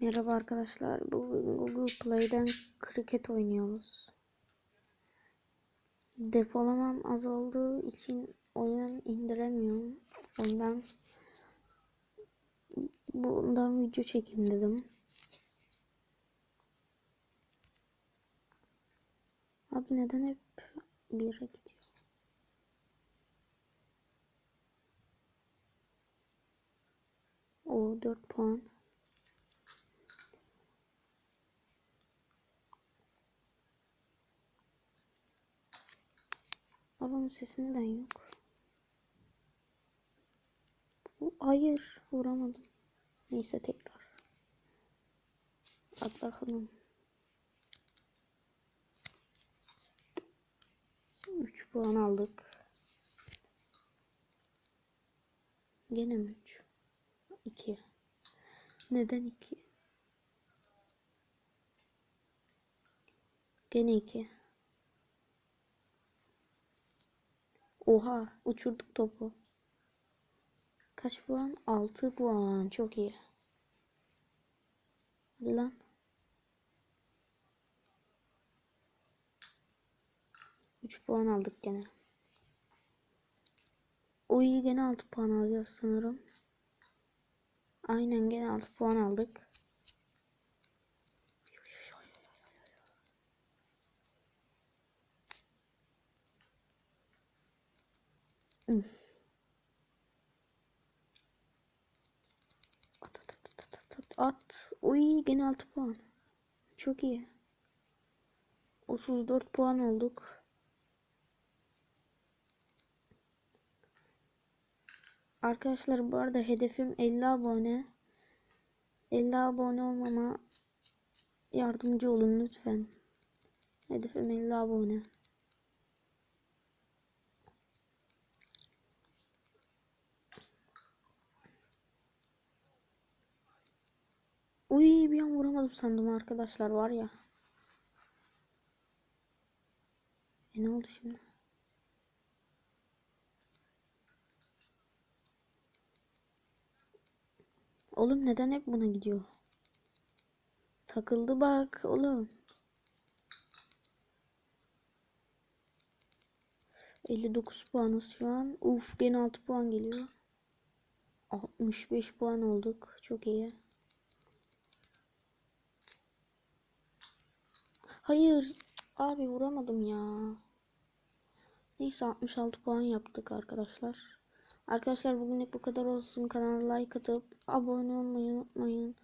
Merhaba arkadaşlar. Bugün Google Play'den kriket oynuyoruz. Depolamam az olduğu için oyun indiremiyorum. Ondan bundan video çekeyim dedim. Abi neden hep bir yere gidiyor? O 4 puan. Babamın sesi neden yok? Hayır vuramadım. Neyse tekrar. At bakalım. 3 puan aldık. Gene mi 3? 2. Neden 2? Gene 2. Oha uçurduk topu. Kaç puan? 6 puan. Çok iyi. Hadi lan. Üç puan aldık gene. Oy gene 6 puan alacağız sanırım. Aynen gene 6 puan aldık. At at at at at at at. Oy gene 6 puan. Çok iyi. 34 puan olduk. Arkadaşlar bu arada hedefim 50 abone. 50 abone olmama yardımcı olun lütfen. Hedefim 50 abone. Uy bir an vuramadım sandım arkadaşlar var ya. E ne oldu şimdi? Oğlum neden hep buna gidiyor? Takıldı bak oğlum. 59 puanız şu an. Uf gene 6 puan geliyor. 65 puan olduk. Çok iyi. Hayır. Abi vuramadım ya. Neyse 66 puan yaptık arkadaşlar. Arkadaşlar bugünlük bu kadar olsun. Kanala like atıp abone olmayı unutmayın.